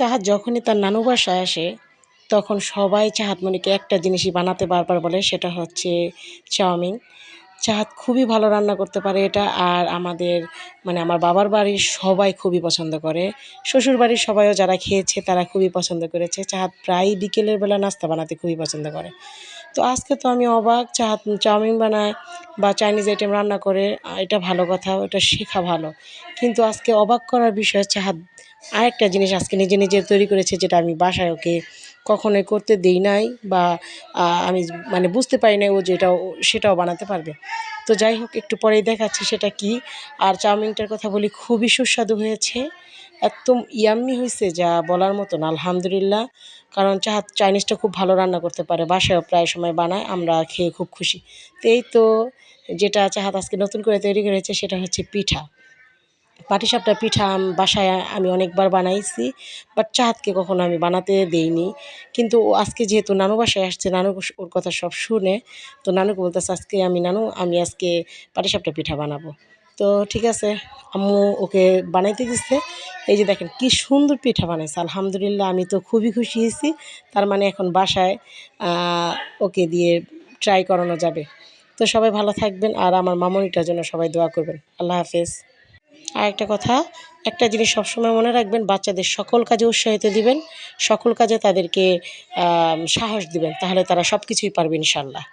চাহাত যখনই তার নানু বাসায় আসে, তখন সবাই চাহাত চাহাতমণিকে একটা জিনিসই বানাতে বারবার বলে, সেটা হচ্ছে চাউমিন। চাহাত খুবই ভালো রান্না করতে পারে এটা, আর আমাদের মানে আমার বাবার বাড়ির সবাই খুবই পছন্দ করে। শ্বশুর বাড়ির সবাইও যারা খেয়েছে, তারা খুবই পছন্দ করেছে। চাহাত প্রায় বিকেলের বেলা নাস্তা বানাতে খুবই পছন্দ করে। তো আজকে তো আমি অবাক চাহাত চাউমিন বানায় বা চাইনিজ আইটেম রান্না করে এটা ভালো কথা, ওটা শেখা ভালো। কিন্তু আজকে অবাক করার বিষয় চাহাত আরেকটা জিনিস আজকে নিজে নিজে তৈরি করেছে যেটা আমি বাসায় ওকে কখনোই করতে দিই নাই বা আমি মানে বুঝতে পারি নাই ও যেটাও সেটাও বানাতে পারবে। তো যাই হোক, একটু পরেই দেখাচ্ছি সেটা কি। আর চাউমিনটার কথা বলি, খুবই সুস্বাদু হয়েছে। একদম ইয়াম্মি হয়েছে যা বলার মতন, আলহামদুলিল্লাহ। কারণ চা, চাইনিজটা খুব ভালো রান্না করতে পারে, বাসায়ও প্রায় সময় বানায়, আমরা খেয়ে খুব খুশি। তো এই তো, যেটা চাহাত আজকে নতুন করে তৈরি করেছে, সেটা হচ্ছে পিঠা। পাটিসাপটা পিঠা বাসায় আমি অনেকবার বানাইছি বাট চাহাতকে কখনো আমি বানাতে দেইনি। কিন্তু ও আজকে যেহেতু নানু বাসায় আসছে, নানু ওর কথা সব শুনে, তো নানুকে বলতেছে, আজকে আমি নানু, আমি আজকে পাটিসাপটা পিঠা বানাবো। তো ঠিক আছে, আম্মু ওকে বানাইতে দিচ্ছে এই যে দেখেন কি সুন্দর পিঠা বানাইছে, আলহামদুলিল্লাহ আমি তো খুবই খুশি হয়েছি। তার মানে এখন বাসায় ওকে দিয়ে ট্রাই করানো যাবে। তো সবাই ভালো থাকবেন, আর আমার মামনিটার জন্য সবাই দোয়া করবেন। আল্লাহ হাফেজ। আর একটা কথা, একটা জিনিস সবসময় মনে রাখবেন, বাচ্চাদের সকল কাজে উৎসাহিত দিবেন, সকল কাজে তাদেরকে সাহস দিবেন, তাহলে তারা সব কিছুই পারবে ইনশাল্লাহ